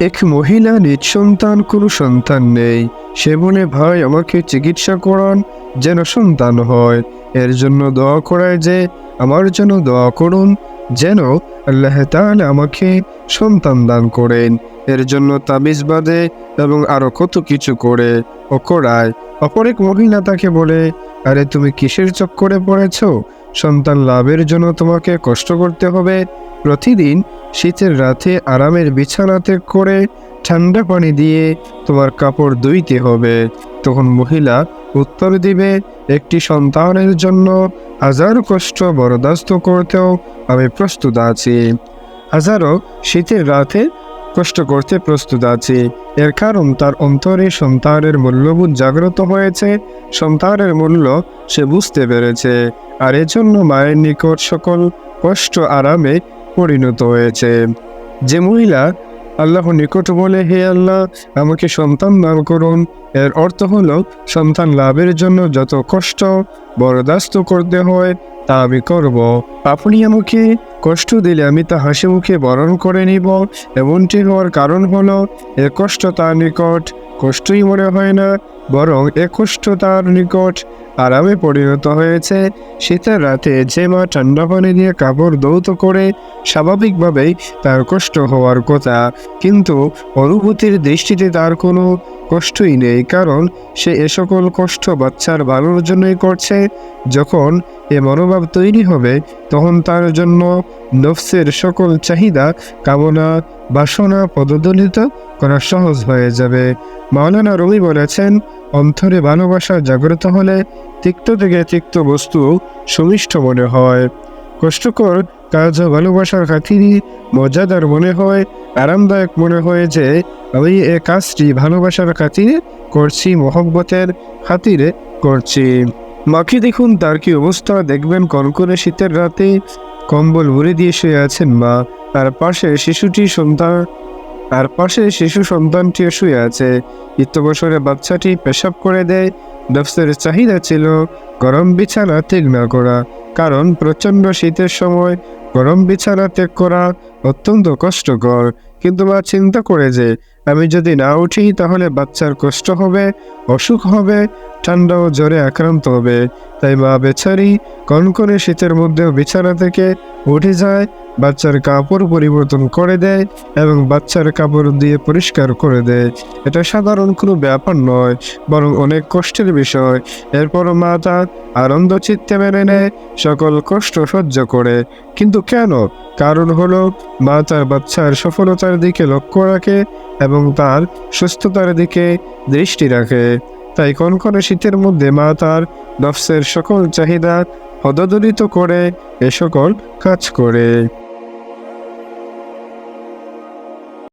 এক মহিলা নিজ সন্তান, কোনো সন্তান নেই। সে বলে, ভাই, আমাকে চিকিৎসা করান যেন সন্তান হয়। এর জন্য দোয়া করায় যে, আমার জন্য দোয়া করুন যেন আল্লাহ তাআলা আমাকে সন্তান দান করেন। এর জন্য তাবিজ বাঁধে এবং আরও কত কিছু করে ও করায়। অপর এক মহিলা তাকে বলে, আরে, তুমি কিসের চক্করে পড়েছ? সন্তান লাভের জন্য তোমাকে কষ্ট করতে হবে। প্রতিদিন শীতের রাতে আরামের বিছানাতে করে ঠান্ডা পানি দিয়ে তোমার কাপড় ধুইতে হবে। তখন মহিলা উত্তর দিবে, একটি সন্তানের জন্য হাজার কষ্ট বরদাস্ত করতেও আমি প্রস্তুত আছি। হাজারো শীতের রাতে কষ্ট করতে প্রস্তুত আছি। এর কারণ তার অন্তরে সন্তানের মূল্যবোধ জাগ্রত হয়েছে। সন্তানের মূল্য সে বুঝতে পেরেছে। আর এজন্য মায়ের নিকট সকল কষ্ট আরামে পরিণত হয়েছে। যে মহিলা আল্লাহ নিকট বলে, হে আল্লাহ, আমাকে সন্তান দান করুন। এর অর্থ হলো, সন্তান লাভের জন্য যত কষ্ট বরদাস্ত করতে হয়, তা আমি করব। আপনি আমাকে কষ্ট দিলে আমি তা হাসি মুখে বরণ করে নিব। এমনটি হওয়ার কারণ হলো, এ কষ্ট তার নিকট, কষ্টই মনে হয় না বরং এ তার নিকট আরামে পরিণত হয়েছে। শীতের রাতে যে মা ঠান্ডা পানি দিয়ে কাপড় দৌত করে, স্বাভাবিকভাবেই তার কষ্ট হওয়ার কথা। কিন্তু অনুভূতির দৃষ্টিতে তার কোনো কষ্টই নেই, কারণ সে এ সকল কষ্ট বাচ্চার ভালোর জন্যই করছে। যখন এ মনোভাব তৈরি হবে, তখন তার জন্য নফসের সকল চাহিদা, কামনা, বাসনা পদদলিত করা সহজ হয়ে যাবে। মাওলানা রবি বলেছেন অন্তরে ভালোবাসা জাগ্রত হলে তিক্ত থেকে তিক্ত বস্তু সুমিষ্ট মনে হয়। কষ্টকর কাজ ভালোবাসার খাতিরই মজাদার মনে হয়, আরামদায়ক মনে হয় যে আমি এ কাজটি ভালোবাসার খাতিরে করছি, মহব্বতের খাতিরে করছি। মাকে দেখুন, তার কি অবস্থা? দেখবেন কনকনে শীতের রাতে কম্বল ভরে দিয়ে শুয়ে আছেন মা। তার পাশে শিশুটি সন্তান আর পাশে শিশু সন্তানটিও শুয়ে আছে। ইত্যবসরে বাচ্চাটি পেশাব করে দেয়। নফসের চাহিদা ছিল গরম বিছানা ঠিক না করা, কারণ প্রচণ্ড শীতের সময় গরম বিছানা ত্যাগ করা অত্যন্ত কষ্টকর, কিন্তু মা চিন্তা করে যে, আমি যদি না উঠি, তাহলে বাচ্চার কষ্ট হবে, অসুখ হবে, ঠান্ডা ও জ্বরে আক্রান্ত হবে। তাই মা বেচারি কনকনে শীতের মধ্যেও বিছানা থেকে উঠে যায়, বাচ্চার কাপড় পরিবর্তন করে দেয় এবং বাচ্চার কাপড় দিয়ে পরিষ্কার করে দেয়। এটা সাধারণ কোনো ব্যাপার নয়, বরং অনেক কষ্টের বিষয়। এরপর মা তার আনন্দ চিত্তে মেনে নেয়, সকল কষ্ট সহ্য করে। কিন্তু কেন? কারণ হলো মা তার বাচ্চার সফলতার দিকে লক্ষ্য রাখে এবং তার সুস্থতার দিকে দৃষ্টি রাখে। তাই কনকনে শীতের মধ্যে মা তার নফসের সকল চাহিদা হদদরিত করে এ সকল কাজ করে।